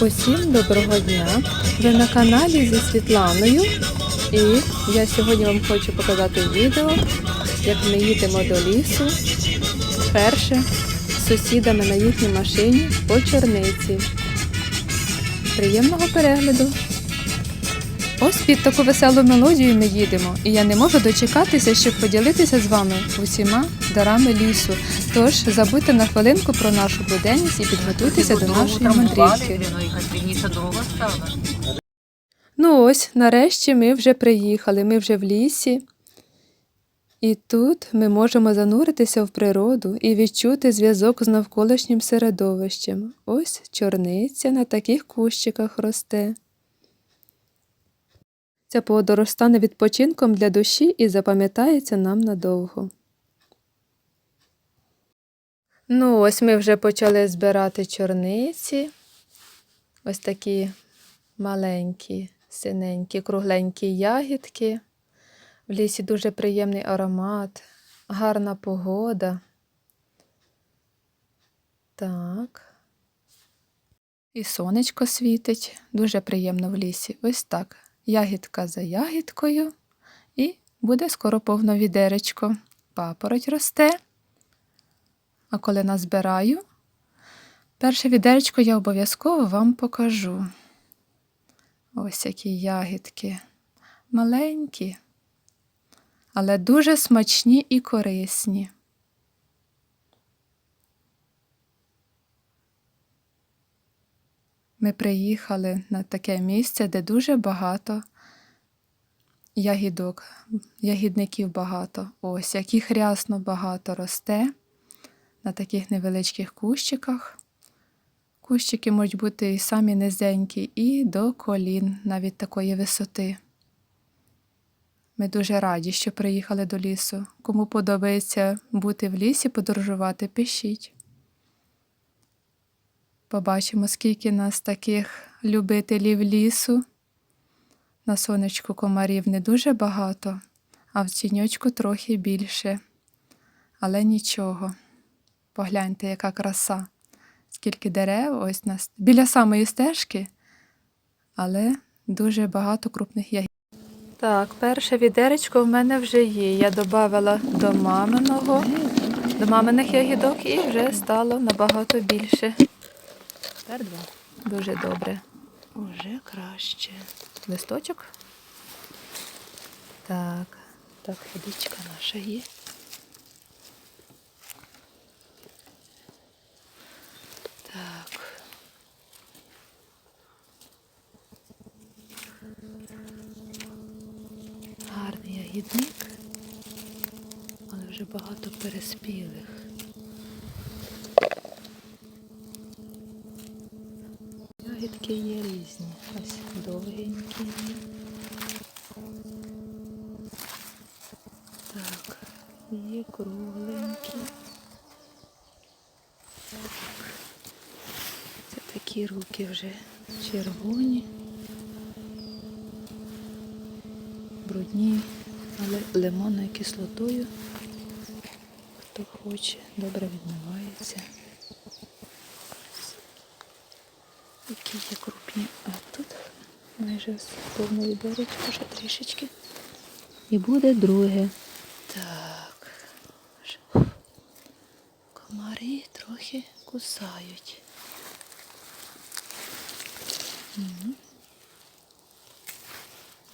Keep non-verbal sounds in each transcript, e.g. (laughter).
Усім доброго дня! Ви на каналі зі Світланою. І я сьогодні вам хочу показати відео, як ми їдемо до лісу вперше з сусідами на їхній машині по чорниці. Приємного перегляду! Ось під таку веселу мелодію ми їдемо, і я не можу дочекатися, щоб поділитися з вами усіма дарами лісу. Тож забудьте на хвилинку про нашу буденність і підготуйтеся до нашої мандрівки. Ну, ось, нарешті ми вже приїхали, ми вже в лісі. І тут ми можемо зануритися в природу і відчути зв'язок з навколишнім середовищем. Ось чорниця на таких кущиках росте. Ця подорож стане відпочинком для душі і запам'ятається нам надовго. Ну, ось ми вже почали збирати чорниці. Ось такі маленькі, синенькі, кругленькі ягідки. В лісі дуже приємний аромат, гарна погода. Так. І сонечко світить. Дуже приємно в лісі. Ось так. Ягідка за ягідкою. І буде скоро повно відеречко. Папороть росте. А коли назбираю, перше відеречко я обов'язково вам покажу. Ось які ягідки. Маленькі, але дуже смачні і корисні. Ми приїхали на таке місце, де дуже багато ягідок, ягідників багато. Ось, яких рясно багато росте на таких невеличких кущиках. Кущики можуть бути і самі низенькі, і до колін, навіть такої висоти. Ми дуже раді, що приїхали до лісу. Кому подобається бути в лісі, подорожувати, пишіть. Побачимо, скільки нас таких любителів лісу. На сонечку комарів не дуже багато, а в тіньочку трохи більше. Але нічого. Погляньте, яка краса. Скільки дерев ось нас біля самої стежки, але дуже багато крупних ягід. Так, перше відеречко в мене вже є. Я додавала до маминого, до маминих ягідок і вже стало набагато більше. Тепер два. Дуже добре. Уже краще. Листочок. Так, так, водичка наша є. Так. Гарний ягідник, але вже багато переспілих. Ягідки є різні. Ось довгенькі. Так, є кругленькі. Це такі руки вже червоні. Брудні, але лимонною кислотою. Хто хоче, добре відмивається. Які є. А тут майже повне відеречко, ще трішечки. І буде друге. Так. Комарі трохи кусають.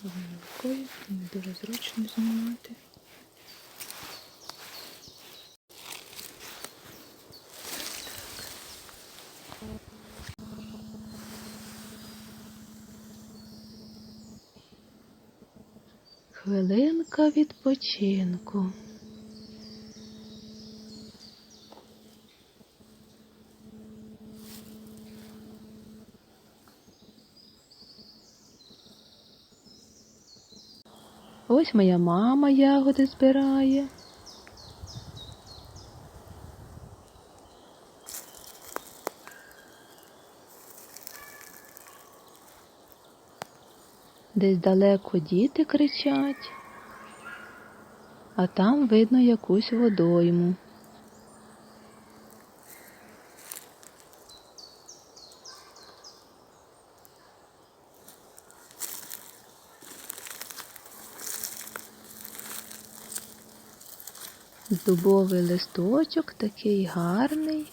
Одною рукою не дуже зручно знімати. Хвилинка відпочинку. Ось моя мама ягоди збирає. Десь далеко діти кричать, а там видно якусь водойму. Дубовий листочок такий гарний.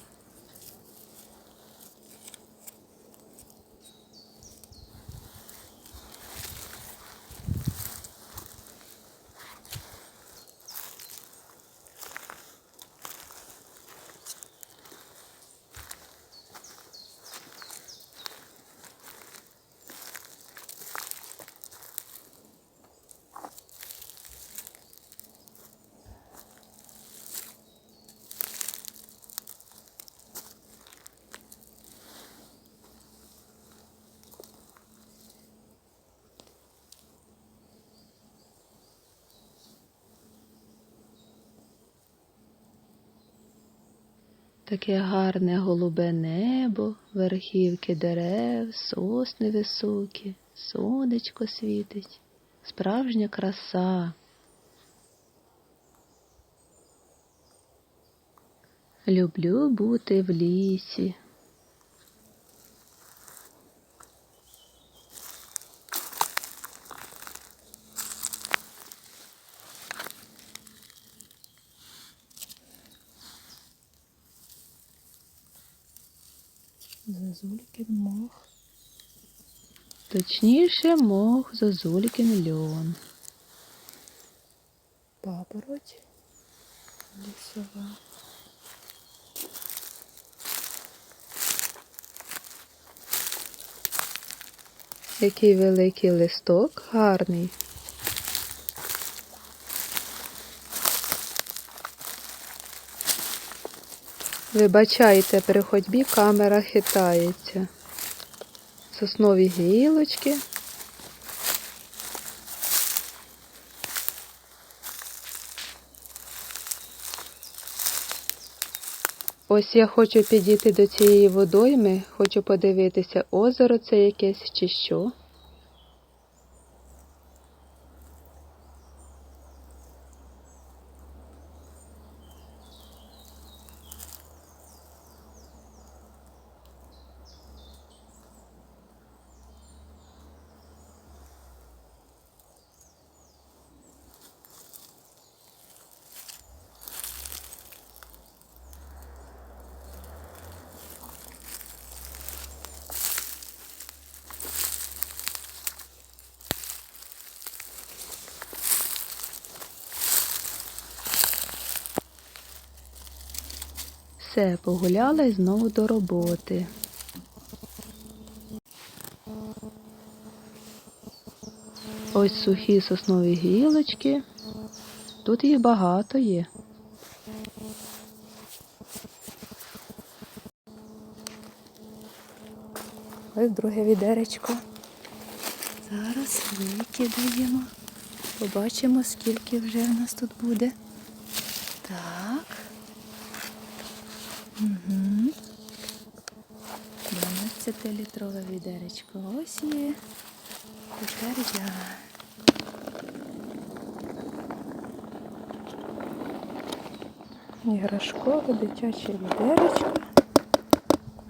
Таке гарне голубе небо, верхівки дерев, сосни високі, сонечко світить, справжня краса. Люблю бути в лісі. Зазулькин мох. Точніше, мох зозулькин льон. Папороть. Лісова. Який великий листок, гарний. Вибачайте, при ходьбі камера хитається. Соснові гілочки. Ось я хочу підійти до цієї водойми, хочу подивитися, озеро це якесь чи що. Все, погуляла і знову до роботи. Ось сухі соснові гілочки. Тут їх багато є. Ось друге відеречко. Зараз викидаємо. Побачимо, скільки вже в нас тут буде. Так. Угу. 12-літрове відеречко. Ось є. Тепер я. Іграшкове дитяче відеречко.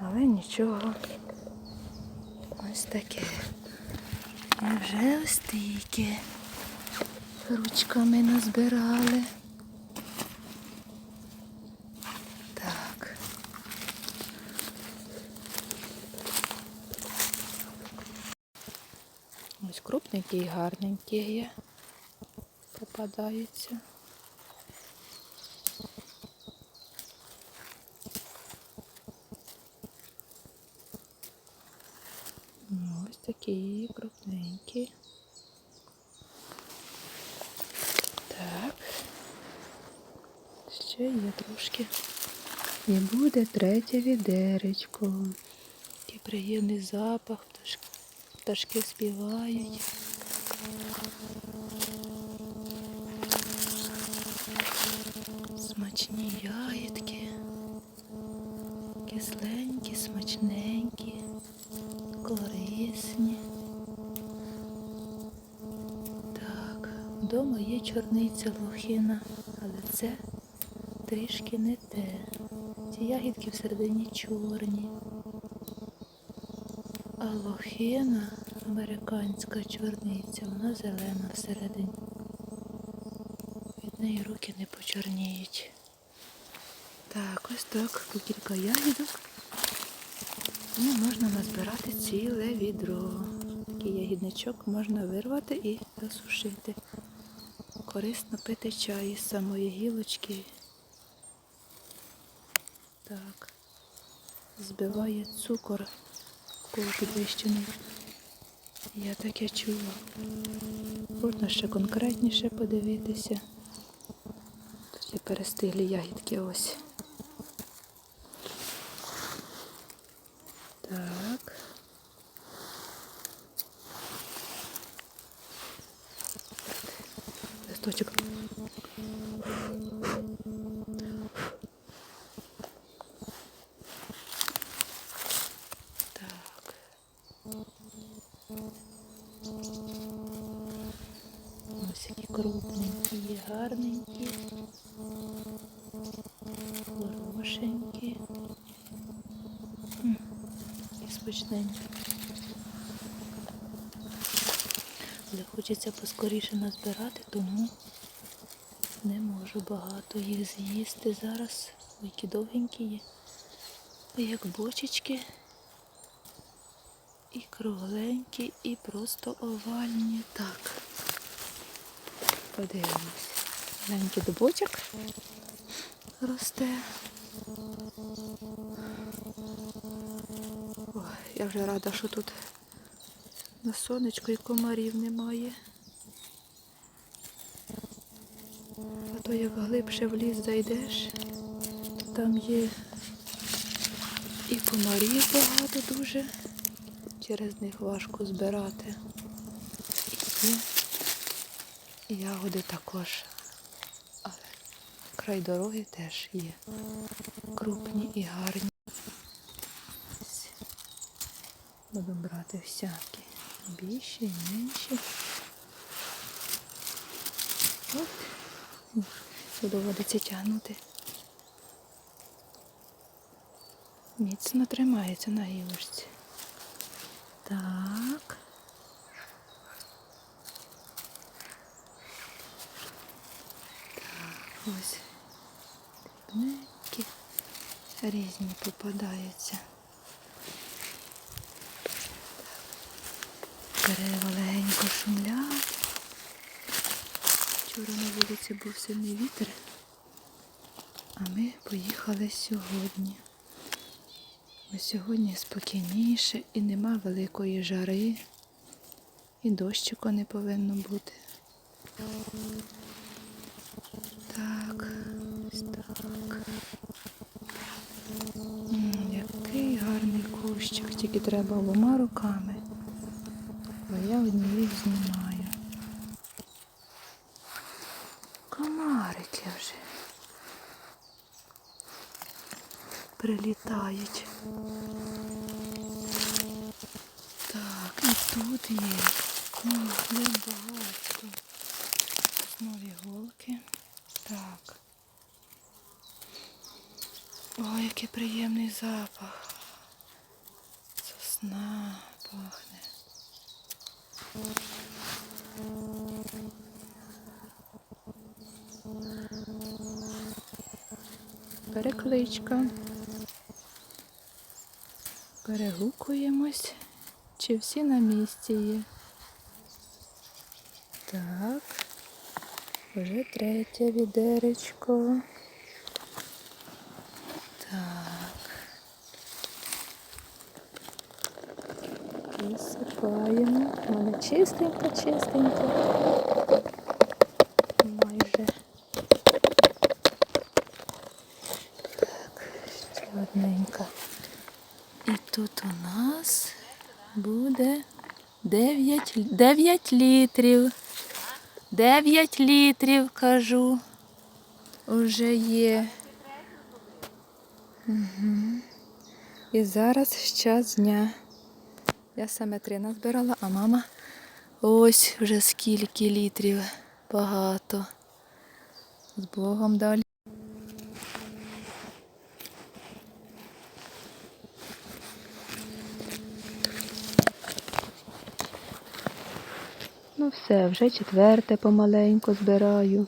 Але нічого. Ось таке. І вже ось ручками назбирали. Так. І гарненькі є. Попадаються. Ну, Ось такі крупненькі. Так. Ще є трошки. І буде третє відеречко. Який приємний запах, пташки співають. Смачні ягідки. Кисленькі, смачненькі, корисні. Так, вдома є чорниця лохина, але це трішки не те. Ці ягідки всередині чорні. А лохина, американська чорниця, вона зелена всередині. в неї руки не почорніють. Так, ось так, по кілька ягідок. І можна назбирати ціле відро. Такий ягідничок можна вирвати і засушити. Корисно пити чай із самої гілочки. Так. Збиває цукор, в кого підвищений. Я таке чула. Можна ще конкретніше подивитися. Тут є перестиглі ягідки ось. Так. Листочок. Так. Ось які крупненькі, гарненькі, хорошенькі. І смачненькі. Але хочеться поскоріше назбирати, тому не можу багато їх з'їсти зараз. Які довгенькі є. Як бочечки. І кругленькі, і просто овальні. Так. Подивимось. Маленький дубочок росте. Ой, я вже рада, що тут на сонечку і комарів немає. А то як глибше в ліс зайдеш, там є і комарів багато дуже. Через них важко збирати. І є ягоди також. Але край дороги теж є. Крупні і гарні. Буду брати всякі. Більші і менші. От. Доводиться тягнути. Міцно тримається на гілочці. Так. Ось дрібненькі, різні попадаються. Дерева легенько шумлять. Вчора на вулиці був сильний вітер, а ми поїхали сьогодні. Ось сьогодні спокійніше і нема великої жари, і дощику не повинно бути. Так, ось так. Який гарний кущик, тільки треба обома руками, бо я однією знімаю. Комарики вже прилітають. Так, і тут є. М, Є багато. Нові голки. Так. Ой, який приємний запах. Сосна пахне. Перекличка. Перегукуємось, чи всі на місці є. Так. Вже третє відеречко. Так. Висипаємо. У мене чистенько, чистенько. Майже. Так, ще одненька. І тут у нас буде 9, 9 літрів. 9 літрів, кажу. вже є. Угу. І зараз час дня. Я саме три назбирала, а мама ось вже скільки літрів. Багато. З Богом далі. Це вже четверте помаленьку збираю.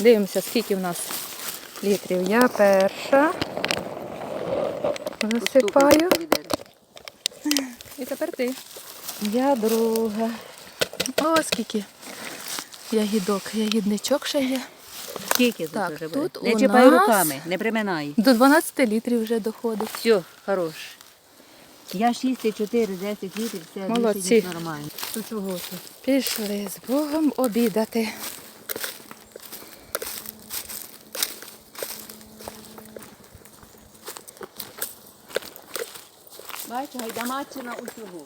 Дивимося, скільки в нас літрів. Я перша засипаю. І тепер ти. Я друга. О, скільки ягідок. Ягідничок ще є. Скільки тут Так, вже тут? Не у чіпай нас- руками, не приминай. До 12 літрів вже доходить. Все, хорош. Я 6, 4, 10 літрів, все Молодці. нормально. Тут чого? Пішли з Богом обідати. Бачиш, гайдамачина усього.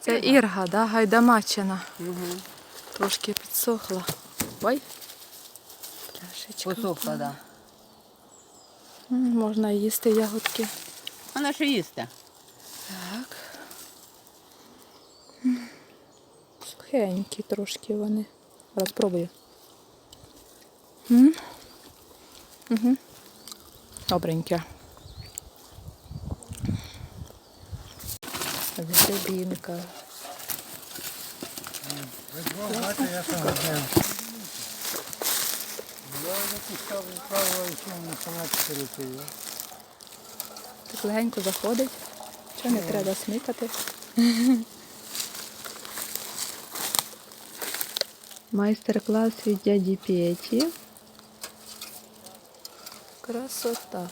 Це Ірга, да? гайдамачина. Угу. Трошки підсохла. Ой. Пляшечка. Посохла, да. М, Можна їсти ягодки. Вона що їсти? Так. М. Сухенькі трошки вони. Зараз пробую. М. Добреньке. Гребінка. Так легенько заходить. Що не треба смикати. Майстер-клас від дяді Петі. Красота.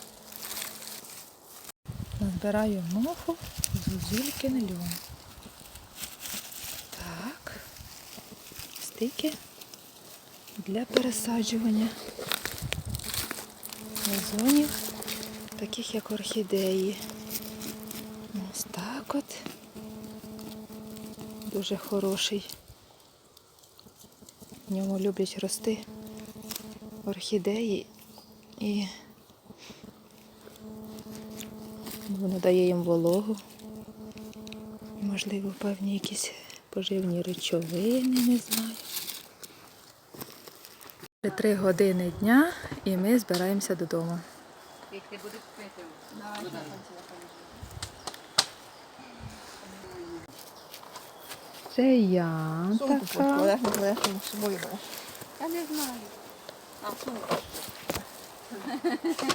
Назбираю моху з гузількин льон. Стики для пересаджування вазонів, таких як орхідеї. Ось так от. Дуже хороший. В ньому люблять рости орхідеї і воно дає їм вологу. Можливо, певні якісь поживні речовини, не знаю. Вже Три години дня і ми збираємося додому. Як ти будеш пити? Це я така. Я не знаю. А сумку.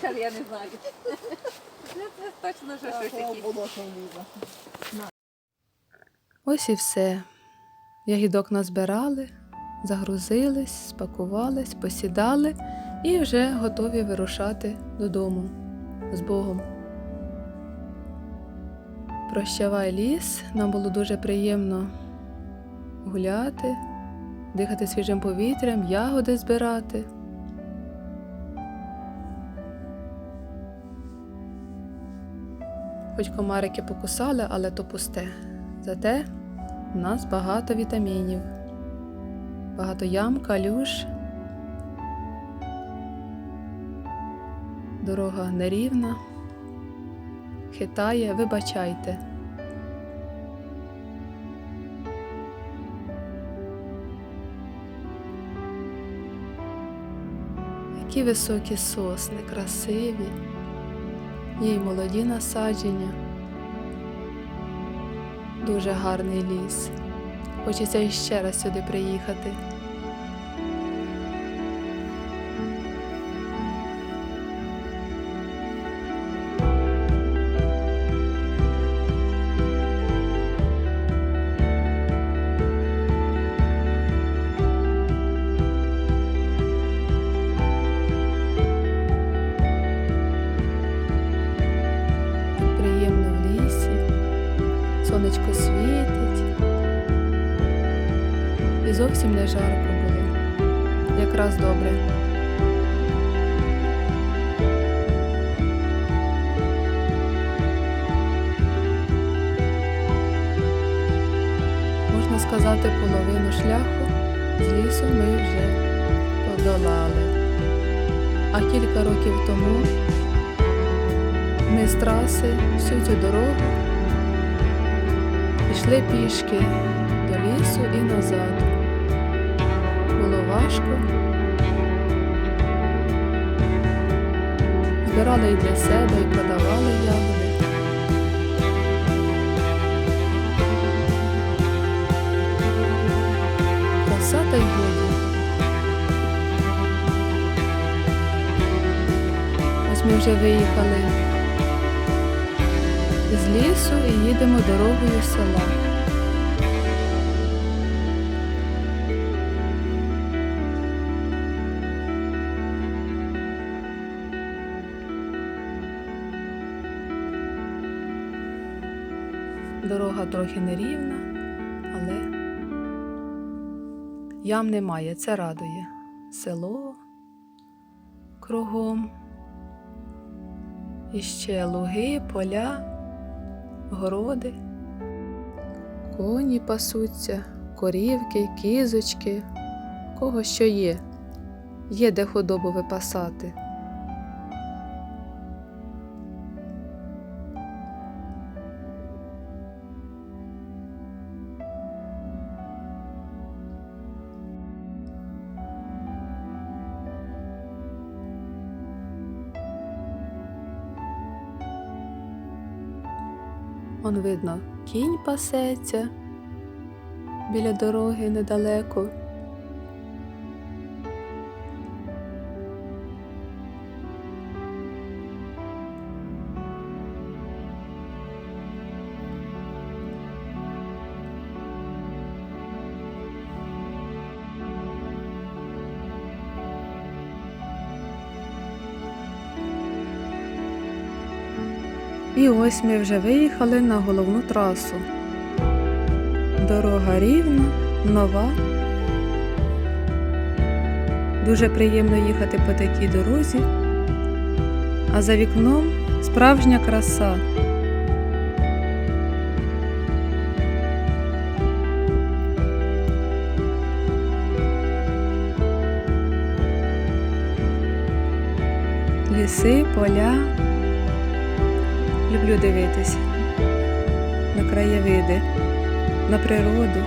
(laughs) Я не знаю. Це точно що щось таке. Ось і все. Ягідок назбирали, загрузились, спакувались, посідали і вже готові вирушати додому з Богом. Прощавай ліс, нам було дуже приємно гуляти, дихати свіжим повітрям, ягоди збирати. Хоч комарики покусали, але то пусте. Зате у нас багато вітамінів, багато ям, калюш. Дорога нерівна, хитає, вибачайте. Які високі сосни, красиві, є й молоді насадження. Дуже гарний ліс. Хочеться іще раз сюди приїхати. Зовсім не жарко було. Якраз добре. Можна сказати, половину шляху з лісу ми вже подолали. А кілька років тому ми з траси всю цю дорогу пішли пішки до лісу і назад книжку. Збирали і для себе, і продавали ягоди. Краса та й годі. Ось ми вже виїхали з лісу і їдемо дорогою села. Трохи нерівна, але ям немає, це радує. Село кругом. І ще луги, поля, городи. Коні пасуться, корівки, кізочки, кого що є. Є де худобу випасати. Видно, кінь пасеться біля дороги недалеко. І ось ми вже виїхали на головну трасу. Дорога рівна, нова. Дуже приємно їхати по такій дорозі, а за вікном справжня краса. Ліси, поля. Люблю дивитись на краєвиди, на природу.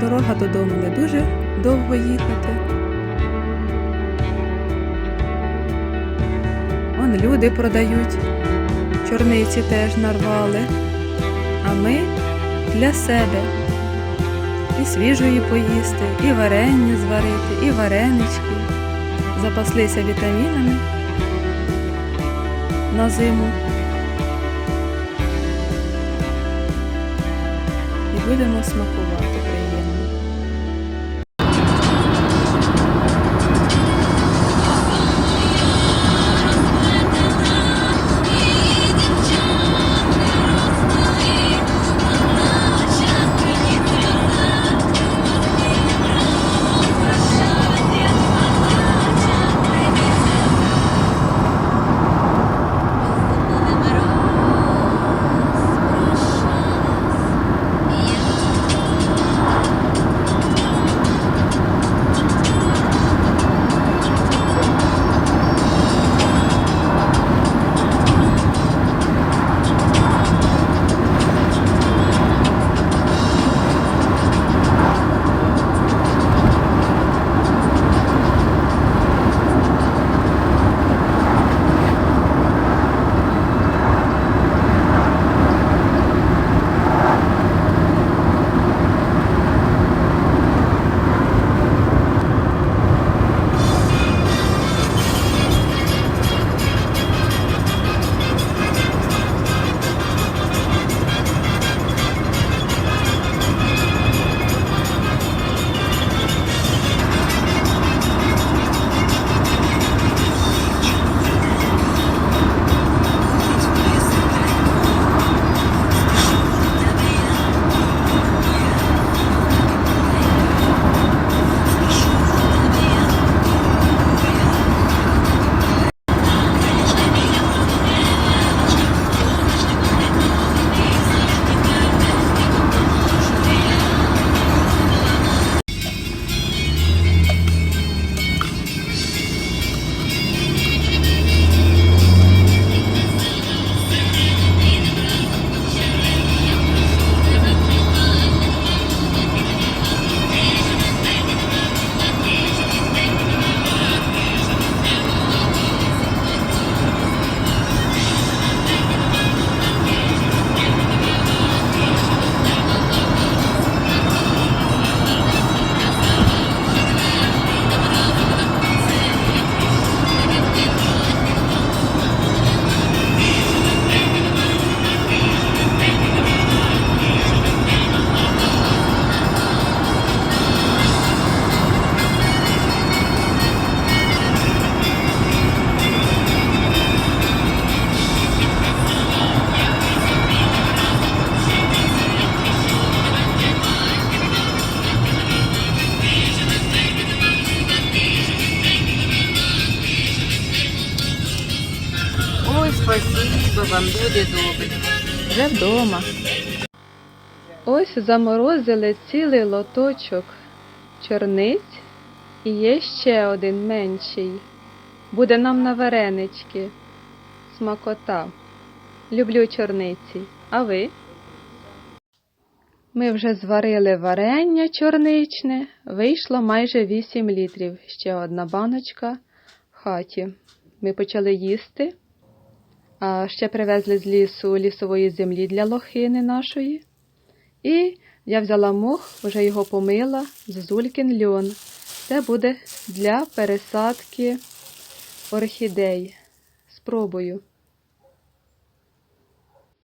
Дорога додому не дуже довго їхати. Люди продають, чорниці теж нарвали, а ми для себе. І свіжої поїсти, і варення зварити, і варенички, запаслися вітамінами на зиму. І будемо смакувати вам буде добре. Вже вдома. Ось заморозили цілий лоточок чорниць і є ще один менший. Буде нам на варенички. Смакота. Люблю чорниці. А ви? Ми вже зварили варення чорничне. Вийшло майже 8 літрів. Ще одна баночка в хаті. Ми почали їсти. Ще привезли з лісу лісової землі для лохини нашої. І я взяла мох, вже його помила, зозулькін льон. Це буде для пересадки орхідей. Спробую.